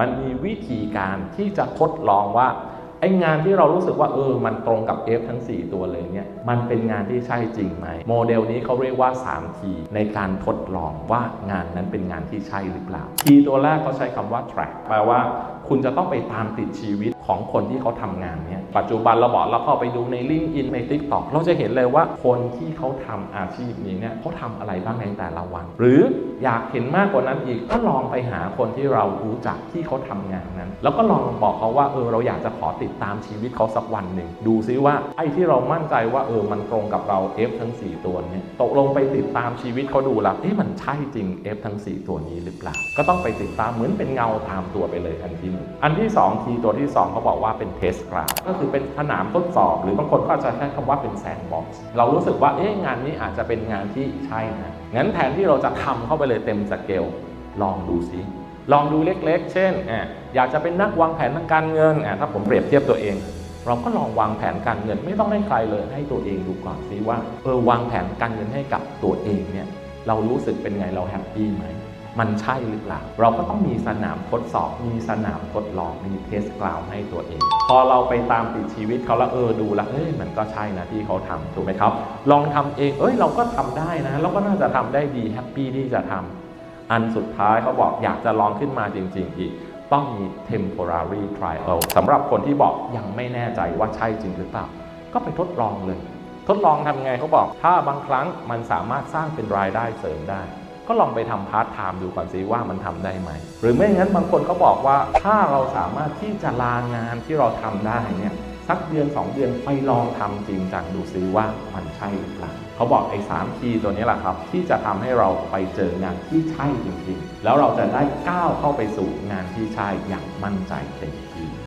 มันมีวิธีการที่จะทดลองว่าไอ้งานที่เรารู้สึกว่าเออ มันตรงกับ F ทั้ง 4 ตัวเลยเนี่ย มันเป็นงานที่ใช่จริงไหม โมเดลนี้เขาเรียกว่า 3T ในการทดลองว่างานนั้นเป็นงานที่ใช่หรือเปล่า T ตัวแรกเขาใช้คำว่า track แปลว่า คุณจะต้องไปตามติดชีวิตของคนที่เขาทำงานเนี่ยปัจจุบันเราบอกเราเข้าไปดูใน LinkedIn ใน TikTok เราจะเห็นเลยว่าคนที่เขาทำอาชีพนี้เนี่ยเขาทำอะไรบ้างในแต่ละวัน หรืออยากเห็นมากกว่านั้นอีกก็ลองไปหาคนที่เรารู้จักที่เขาทำงานนั้น แล้วก็ลองบอกเขาว่าเออเราอยากจะขอติดตามชีวิตเขาสักวันหนึ่งดูซิว่าไอ้ที่เรามั่นใจว่าเออมันตรงกับเรา F ทั้ง 4 ตัวเนี่ยตกลงไปติดตามชีวิตเขาดูล้วเอ๊ะมันใช่จริง F ทั้ง 4 ตัวนี้หรือเปล่าก็ต้องไปติดตามเหมือนเป็นเงาตามตัวไปเลยอันที่หนึ่งอันที่ 2 ทีตัวที่ 2เขาบอกว่าเป็น test ground ก็คือเป็นสนามทดสอบ หรือบางคนก็จะใช้คำว่าเป็น sandbox เรารู้สึกว่าเอ๊ะงานนี้อาจจะเป็นงานที่ใช่นะงั้นแทนที่เราจะทำเข้าไปเลยเต็มสเกลลองดูซิลองดูเล็กๆ เช่นออยากจะเป็นนักวางแผนทางการเงินถ้าผมเปรียบเทียบตัวเอง เราก็ลองวางแผนการเงิน ไม่ต้องให้ใครเลยให้ตัวเองดูก่อนซิว่าเออวางแผนการเงินให้กับตัวเองเนี่ยเรารู้สึกเป็นไงเราแฮปปี้ไหม มันใช่หรือเปล่า เราก็ต้องมีสนามทดสอบ มีสนามทดลอง มีเทสกราวให้ตัวเอง พอเราไปตามติดชีวิตเขาแล้วเออดูแล้วเอ้ยมันก็ใช่นะที่เขาทำถูกไหมครับ ลองทำเอง เอ้ยเราก็ทำได้นะ เราก็น่าจะทำได้ดีแฮปปี้ที่จะทำอันสุดท้ายเขาบอกอยากจะลองขึ้นมาจริง ๆ อีกต้องมี temporary trial สำหรับคนที่บอกยังไม่แน่ใจว่าใช่จริงหรือเปล่า ก็ไปทดลองเลย ทดลองทำไงเขาบอก ถ้าบางครั้งมันสามารถสร้างเป็นรายได้เสริมได้ ก็ลองไปทำพาร์ทไทม์ดูก่อนสิว่ามันทำได้ไหม หรือไม่งั้นบางคนเขาบอกว่าถ้าเราสามารถที่จะลางานที่เราทำได้เนี่ยสักเดือน 2 เดือนไปลองทำจริงจังดูซิว่ามันใช่หรือเปล่าเขาบอกไอ้สามคีย์ตัวนี้แหละครับ ที่จะทำให้เราไปเจองานที่ใช่จริงๆ แล้วเราจะได้ก้าวเข้าไปสู่งานที่ใช่อย่างมั่นใจเต็ม